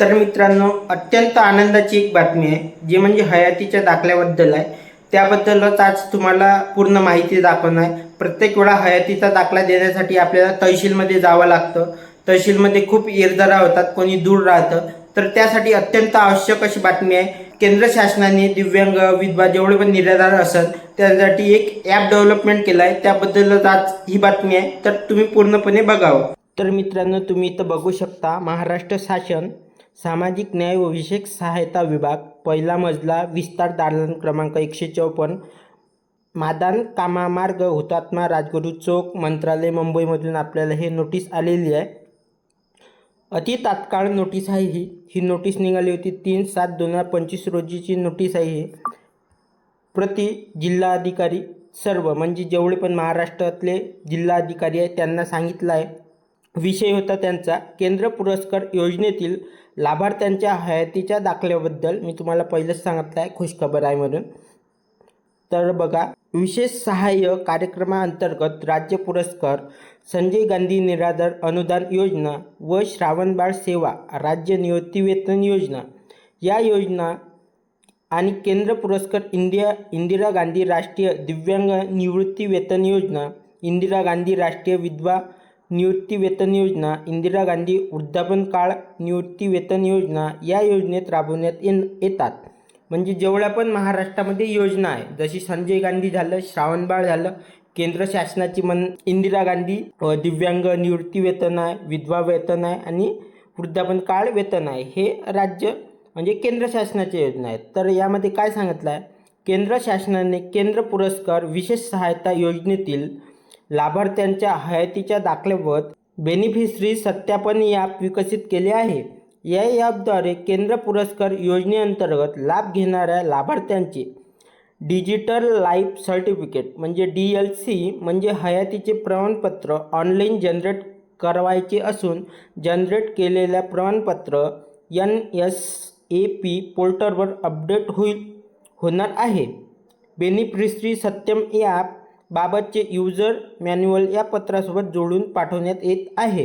तर मित्रांनो अत्यंत आनंदाची एक बातमी आहे जी म्हणजे हयातीच्या दाखल्याबद्दल आहे. त्याबद्दलच आज तुम्हाला पूर्ण माहिती दाखवणार आहे. प्रत्येक वेळा हयातीचा दाखला देण्यासाठी आपल्याला तहसीलमध्ये जावं लागतं. तहसीलमध्ये खूप येरदरा होतात कोणी दूर राहतं. तर त्यासाठी अत्यंत आवश्यक अशी बातमी आहे. केंद्र शासनाने दिव्यांग विधवा जेवढे पण निराधार असत त्यासाठी एक ॲप डेव्हलपमेंट केलं आहे त्याबद्दलच आज ही बातमी आहे. तर तुम्ही पूर्णपणे बघावं. तर मित्रांनो तुम्ही इथं बघू शकता महाराष्ट्र शासन सामाजिक न्याय व विशेष सहायता विभाग पहिला मजला विस्तार दालन क्रमांक एकशे चौपन्न मादान कामामार्ग हुतात्मा राजगुरू चौक मंत्रालय मुंबईमधून आपल्याला हे नोटीस आलेली आहे. अति तात्काळ नोटीस आहे ही. ही नोटीस निघाली होती तीन सात दोन हजार पंचवीस रोजीची नोटीस आहे ही. प्रति जिल्हा अधिकारी सर्व म्हणजे जेवढे पण महाराष्ट्रातले जिल्हा अधिकारी आहेत त्यांना सांगितलं आहे. विषय होता त्यांचा केंद्र पुरस्कार योजनेतील लाभार्थ्यांच्या हयातीच्या दाखल्याबद्दल मी तुम्हाला पहिलंच सांगितलं आहे खुशखबर आहे म्हणून. तर बघा विशेष सहाय्य कार्यक्रमाअंतर्गत राज्य पुरस्कार संजय गांधी निराधार अनुदान योजना व श्रावणबाळ सेवा राज्य निवृत्तीवेतन योजना. या योजना आणि केंद्र पुरस्कार इंडिया इंदिरा गांधी राष्ट्रीय दिव्यांग निवृत्ती वेतन योजना इंदिरा गांधी राष्ट्रीय विधवा निवृत्ती वेतन योजना इंदिरा गांधी वृद्धापन काळ निवृत्तीवेतन योजना या योजनेत राबवण्यात येन येतात. म्हणजे जेवढ्या पण महाराष्ट्रामध्ये योजना आहे जशी संजय गांधी झालं श्रावणबाळ झालं केंद्र शासनाची मन इंदिरा गांधी दिव्यांग निवृत्ती वेतन आहे विधवा वेतन आहे आणि वृद्धापन काळ वेतन आहे हे राज्य म्हणजे केंद्र शासनाच्या योजना आहेत. तर यामध्ये काय सांगितलं आहे केंद्र शासनाने केंद्र पुरस्कार विशेष सहायता योजनेतील लाभार्थ्यांच्या हयातीच्या दाखल्यावर बेनिफिशरी सत्यापन ॲप विकसित केले आहे. या ॲपद्वारे केंद्र पुरस्कार योजनेअंतर्गत लाभ घेणाऱ्या लाभार्थ्यांचे डिजिटल लाईफ सर्टिफिकेट म्हणजे डी एल सी म्हणजे हयातीचे प्रमाणपत्र ऑनलाईन जनरेट करवायचे असून जनरेट केलेल्या प्रमाणपत्र एन एस ए पी पोर्टलवर अपडेट होईल होणार आहे. बेनिफिशरी सत्यम ॲप बाबतचे युजर मॅन्युअल या पत्रासोबत जोडून पाठवण्यात येत आहे.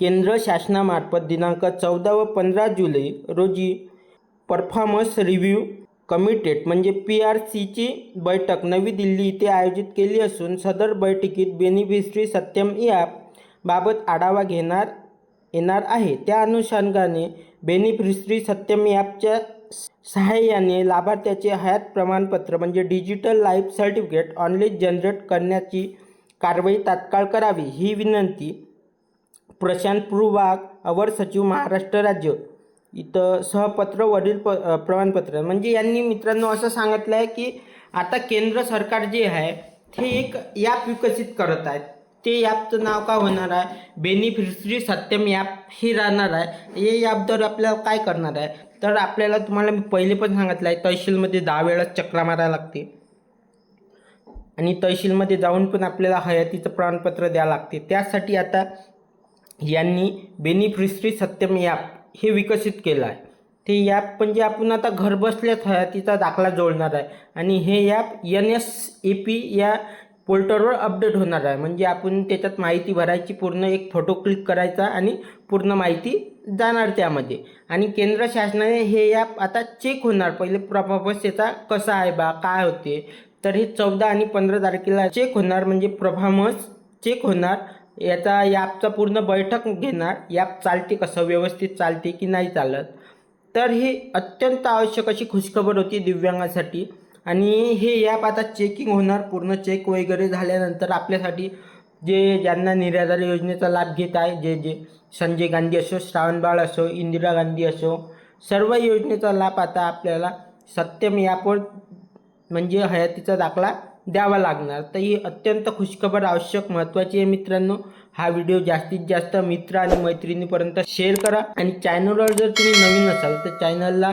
केंद्र शासनामार्फत दिनांक चौदा व पंधरा जुलै रोजी परफॉर्मन्स रिव्ह्यू कमिटेड म्हणजे पी आर सीची बैठक नवी दिल्ली इथे आयोजित केली असून सदर बैठकीत बेनिफिशरी सत्यम ॲप बाबत आढावा घेणार येणार आहे. त्या अनुषंगाने बेनिफिशरी सत्यम ॲपच्या सहाय्याने लाभार्थ्याचे हयात प्रमाणपत्र म्हणजे digital life certificate online generate करण्याची कारवाई तात्काळ करावी ही विनंती प्रशांत पूर्वाग अवर सचिव महाराष्ट्र राज्य. इथं सहपत्र वडील प प्रमाणपत्र. म्हणजे यांनी मित्रांनो असं सांगितलं आहे की आता केंद्र सरकार जे आहे ते एक ॲप विकसित करत आहेत. ते ॲपचं नाव काय होणार आहे? बेनिफिशरी सत्यम ॲप हे राहणार आहे. हे ॲपद्वारे आपल्याला काय करणार आहे? तर आपल्याला तुम्हाला मी पहिले पण सांगितलं आहे तहसीलमध्ये दहा वेळा चक्रा मारायला लागते. आणि तहसीलमध्ये जाऊन पण आपल्याला हयातीचं प्रमाणपत्र द्यावं लागते. त्यासाठी आता यांनी बेनिफिशरी सत्यम ॲप हे विकसित केलं आहे. ते ॲप म्हणजे आपण आता घरबसल्याच हयातीचा दाखला जोडणार आहे. आणि हे app N S A P या पोर्टलवर अपडेट होणार आहे. म्हणजे आपण त्याच्यात माहिती भरायची पूर्ण एक फोटो क्लिक करायचा आणि पूर्ण माहिती जाणार त्यामध्ये. आणि केंद्र शासनाने हे ॲप आता चेक होणार. पहिले प्रभावस त्याचा कसा आहे बा काय होते तर हे चौदा आणि पंधरा तारखेला चेक होणार. म्हणजे प्रभामस चेक होणार. याचा ॲपचा पूर्ण बैठक घेणार. ॲप चालते कसं व्यवस्थित चालते की नाही चालत. तर ही अत्यंत आवश्यक अशी खुशखबर होती दिव्यांगासाठी. आणि हे ॲप आता चेकिंग होणार. पूर्ण चेक वगैरे झाल्यानंतर आपल्यासाठी जे ज्यांना निराधार योजनेचा लाभ घेत आहे जे जे संजय गांधी असो श्रावणबाळ असो इंदिरा गांधी असो सर्व योजनेचा लाभ आता आपल्याला सत्यम ॲपवर म्हणजे हयातीचा दाखला द्यावा लागणार. तर ही अत्यंत खुशखबर आवश्यक महत्त्वाची आहे मित्रांनो. हा व्हिडिओ जास्तीत जास्त मित्र आणि मैत्रिणीपर्यंत शेअर करा. आणि चॅनलवर जर तुम्ही नवीन असाल तर चॅनलला